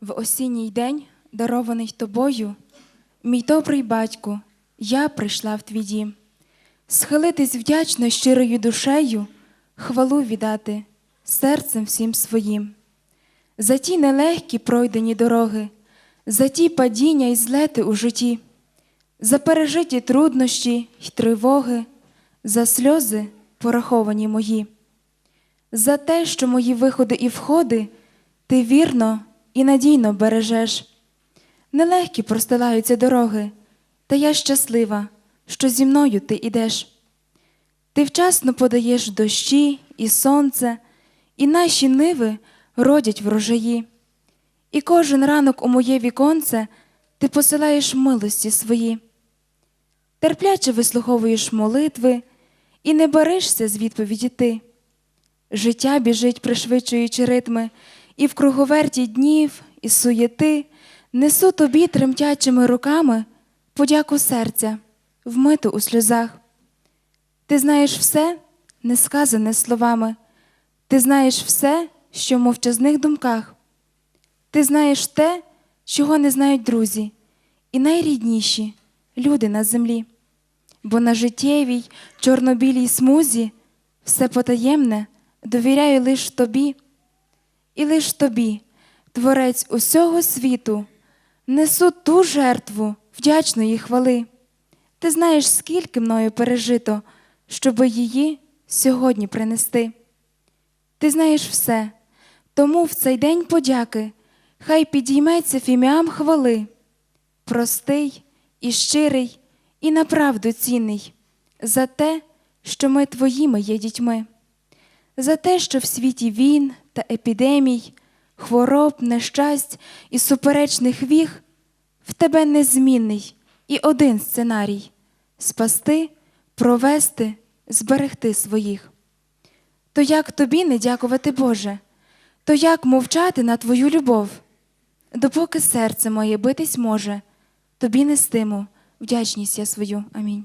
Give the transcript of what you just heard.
в осінній день, дарований тобою, мій добрий батьку, я прийшла в твій дім. Схилитись вдячно щирою душею, хвалу віддати серцем всім своїм. За ті нелегкі пройдені дороги, за ті падіння й злети у житті, за пережиті труднощі й тривоги, за сльози, пораховані мої, за те, що мої виходи і входи ти вірно і надійно бережеш. Нелегкі простилаються дороги, та я щаслива, що зі мною ти ідеш. Ти вчасно подаєш дощі і сонце, і наші ниви родять врожаї. І кожен ранок у моє віконце ти посилаєш милості свої. Терпляче вислуховуєш молитви і не баришся з відповіді ти. Життя біжить, пришвидшуючи ритми, і в круговерті днів і суєти несу тобі тремтячими руками подяку серця, вмиту у сльозах. Ти знаєш все, не сказане словами, ти знаєш все, що в мовчазних думках. Ти знаєш те, чого не знають друзі, і найрідніші люди на землі. Бо на життєвій чорно-білій смузі все потаємне довіряю лиш тобі, і лиш тобі, творець усього світу, несу ту жертву вдячної хвали. Ти знаєш, скільки мною пережито, щоби її сьогодні принести. Ти знаєш все, тому в цей день подяки хай підійметься фіміам хвали, простий і щирий, і направду цінний, за те, що ми твоїми є дітьми, за те, що в світі війн та епідемій, хвороб, нещасть і суперечних віг в тебе незмінний і один сценарій спасти, провести, зберегти своїх. То як тобі не дякувати Боже? То як мовчати на твою любов? Допоки серце моє битись може, тобі нестиму вдячність я свою. Амінь.